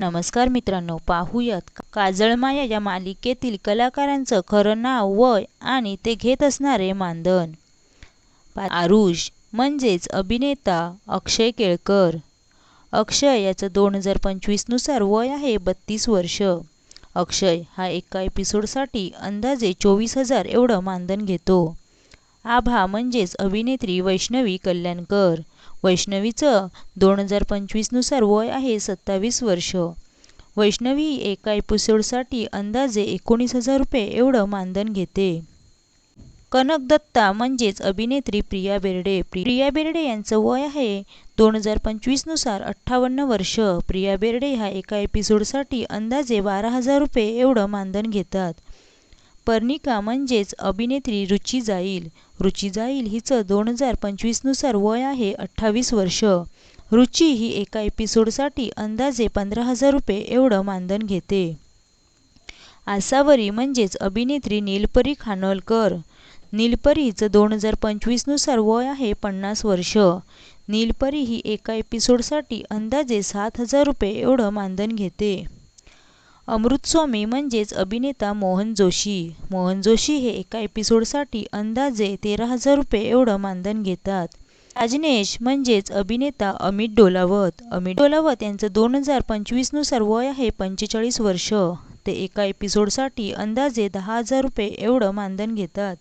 नमस्कार मित्रांनो पाहूयात काजळमाया या मालिकेतील कलाकारांचं खरं नाव वय आणि ते घेत असणारे मानधन. आरुष म्हणजेच अभिनेता अक्षय केळकर. अक्षय याचं दोन हजार पंचवीसनुसार वय आहे बत्तीस वर्ष. अक्षय हा एका एपिसोडसाठी अंदाजे चोवीस हजार एवढं मानधन घेतो. आभा म्हणजेच अभिनेत्री वैष्णवी कल्याणकर. वैष्णवीचं दोन हजार पंचवीसनुसार वय आहे सत्तावीस वर्ष. वैष्णवी एका एपिसोडसाठी अंदाजे एकोणीस हजार रुपये एवढं मानधन घेते. कनक दत्ता म्हणजेच अभिनेत्री प्रिया बेर्डे. प्रिया बेर्डे यांचं वय आहे दोन हजार पंचवीसनुसार अठ्ठावन्न वर्ष. प्रिया बेर्डे ह्या एका एपिसोडसाठी अंदाजे बारा हजार रुपये एवढं मानधन घेतात. पर्णिका म्हणजेच अभिनेत्री रुची जाईल. रुची जाईल हिचं दोन हजार पंचवीसनुसार वय आहे अठ्ठावीस वर्ष. रुची ही एका एपिसोडसाठी अंदाजे पंधरा हजार रुपये एवढं मानधन घेते. आसावरी म्हणजेच अभिनेत्री नीलपरी खानोलकर. नीलपरी हिचं दोन हजार पंचवीसनुसार वय आहे पन्नास वर्ष. नीलपरी ही एका एपिसोडसाठी अंदाजे सात हजार रुपये एवढं मानधन घेते. अमृतस्वामी म्हणजेच अभिनेता मोहन जोशी. मोहन जोशी हे एका एपिसोडसाठी अंदाजे तेरा हजार रुपये एवढं मानधन घेतात. राजनेश म्हणजेच अभिनेता अमित डोलावत. अमित डोलावत यांचं दोन हजार पंचवीसनुसार वय आहे पंचेचाळीस वर्ष. ते एका एपिसोडसाठी अंदाजे दहा हजार रुपये एवढं मानधन घेतात.